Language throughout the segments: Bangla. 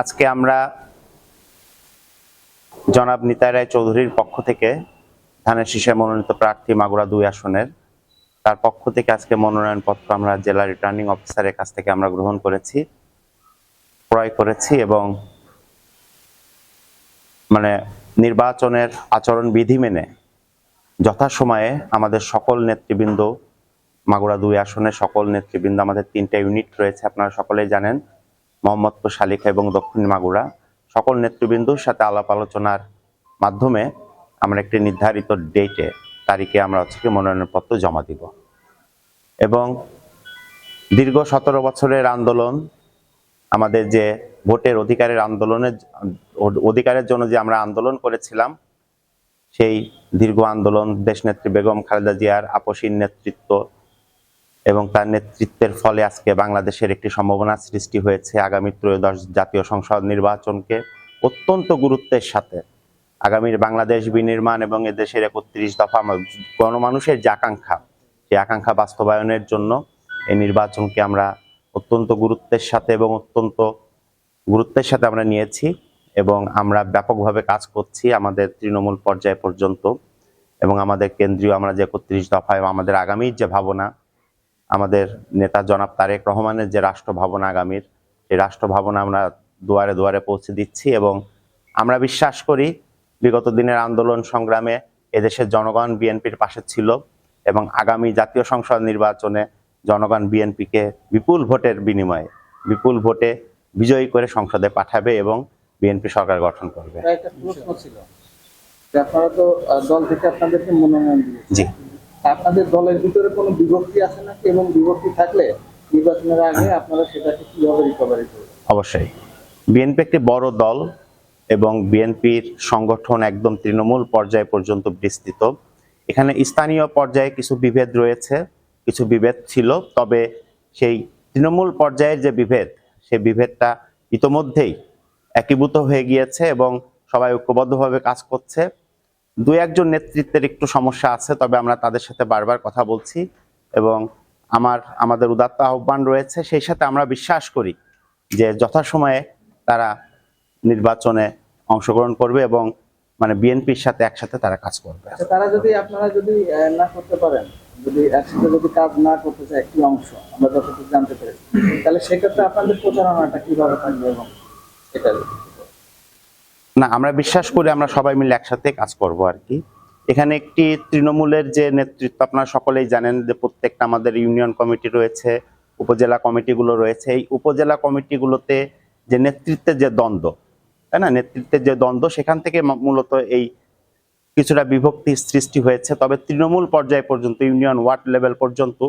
আজকে আমরা জনাব নিতাই রায় চৌধুরীর পক্ষ থেকে ধানের শীষে মনোনীত প্রার্থী মাগুরা দুই আসনের, তার পক্ষ থেকে আজকে মনোনয়নপত্র আমরা জেলা রিটার্নিং অফিসারের কাছ থেকে আমরা গ্রহণ করেছি, ক্রয় করেছি এবং মানে নির্বাচনের আচরণ বিধি মেনে যথাসময়ে আমাদের সকল নেতৃবৃন্দ, মাগুরা দুই আসনে সকল নেতৃবৃন্দ, আমাদের তিনটা ইউনিট রয়েছে, আপনারা সকলেই জানেন। মোহাম্মদপুর শালিখা এবং দক্ষিণ মাগুরা সকল নেতৃবৃন্দুর সাথে আলাপ আলোচনার মাধ্যমে আমরা একটি নির্ধারিত ডেটে, তারিখে আমরা হচ্ছে মনোনয়নপত্র জমা দিব। এবং দীর্ঘ সতেরো বছরের আন্দোলন, আমাদের যে ভোটের অধিকারের আন্দোলনের অধিকারের জন্য যে আমরা আন্দোলন করেছিলাম, সেই দীর্ঘ আন্দোলন দেশনেত্রী বেগম খালেদা জিয়ার আপসীর নেতৃত্ব এবং তার নেতৃত্বের ফলে আজকে বাংলাদেশের একটি সম্ভাবনা সৃষ্টি হয়েছে আগামী ত্রয়োদশ জাতীয় সংসদ নির্বাচনকে অত্যন্ত গুরুত্বের সাথে। আগামীর বাংলাদেশ বিনির্মাণ এবং এদেশের একত্রিশ দফা গণমানুষের যে আকাঙ্ক্ষা, সেই আকাঙ্ক্ষা বাস্তবায়নের জন্য এই নির্বাচনকে আমরা অত্যন্ত গুরুত্বের সাথে এবং অত্যন্ত গুরুত্বের সাথে আমরা নিয়েছি এবং আমরা ব্যাপকভাবে কাজ করছি আমাদের তৃণমূল পর্যায় পর্যন্ত এবং আমাদের কেন্দ্রীয় আমরা যে একত্রিশ দফায় আমাদের আগামীর যে ভাবনা আমাদের নেতা জনাব তারেক রহমানের যে রাষ্ট্র ভাবনা আগামীর সেই রাষ্ট্র ভাবনা আমরা দুয়ারে দুয়ারে পৌঁছে দিচ্ছি এবং আমরা বিশ্বাস করি বিগত দিনের আন্দোলন সংগ্রামে এদেশের জনগণ বিএনপির পাশে ছিল এবং আগামী জাতীয় সংসদ নির্বাচনে জনগণ বিএনপিকে বিপুল ভোটের বিনিময়ে বিপুল ভোটে বিজয়ী করে সংসদে পাঠাবে এবং বিএনপি সরকার গঠন করবে। এটা একটা প্রশ্ন ছিল যে আপনারা তো দল থেকে আপনাদেরকে মনোনয়ন জি। আপনাদের দলের ভিতরে কোনো বিভক্তি আছে নাকি? এবং বিভক্তি থাকলে নির্বাচনের আগে আপনারা সেটাকে কীভাবে রিকভারি করবেন? অবশ্যই। বিএনপি একটি বড় দল এবং বিএনপির সংগঠন একদম তৃণমূল পর্যায় পর্যন্ত বিস্তৃত। এখানে স্থানীয় পর্যায়ে কিছু বিভেদ রয়েছে, কিছু বিভেদ ছিল, তবে সেই তৃণমূল পর্যায়ের যে বিভেদ, সেই বিভেদটা ইতোমধ্যেই একীভূত হয়ে গিয়েছে এবং সবাই ঐক্যবদ্ধভাবে কাজ করছে। দু একজন নেতৃত্বের একটু সমস্যা আছে, তবে আমরা তাদের সাথে বারবার কথা বলছি এবং আমার, আমাদের উদাত্ত আহ্বান রয়েছে। সেই সাথে আমরা বিশ্বাস করি যে যথাসময়ে তারা নির্বাচনে অংশগ্রহণ করবে এবং মানে বিএনপির সাথে একসাথে তারা কাজ করবে। আচ্ছা তারা যদি, আপনারা যদি না করতে পারেন, যদি একসাথে যদি কাজ না করতে চায় একটি অংশ, আমরা যতটুকু জানতে পেরেছি, তাহলে সেক্ষেত্রে আপনাদের প্রচারণাটা কীভাবে থাকবে এবং এটা না, আমরা বিশ্বাস করি আমরা সবাই মিলে একসাথে কাজ করব আর কি। এখানে একটি তৃণমূলের যে নেতৃত্ব, আপনারা সকলেই জানেন যে প্রত্যেকটা আমাদের ইউনিয়ন কমিটি রয়েছে, উপজেলা কমিটিগুলো রয়েছে। এই উপজেলা কমিটিগুলোতে যে নেতৃত্বের যে দ্বন্দ্ব, তাই না? নেতৃত্বের যে দ্বন্দ্ব, সেখান থেকে মূলত এই কিছুটা বিভক্তি সৃষ্টি হয়েছে। তবে তৃণমূল পর্যায় পর্যন্ত, ইউনিয়ন ওয়ার্ড লেভেল পর্যন্ত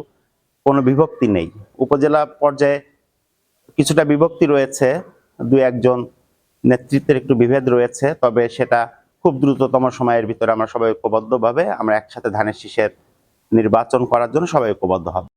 কোনো বিভক্তি নেই। উপজেলা পর্যায়ে কিছুটা বিভক্তি রয়েছে দু একজন নেতৃত্বের একটু বিভেদ রয়েছে, তবে সেটা খুব দ্রুততম সময়ের ভিতরে আমরা সবাই ঐক্যবদ্ধভাবে আমরা একসাথে ধানের শীষের নির্বাচন করার জন্য সবাই ঐক্যবদ্ধ হবে।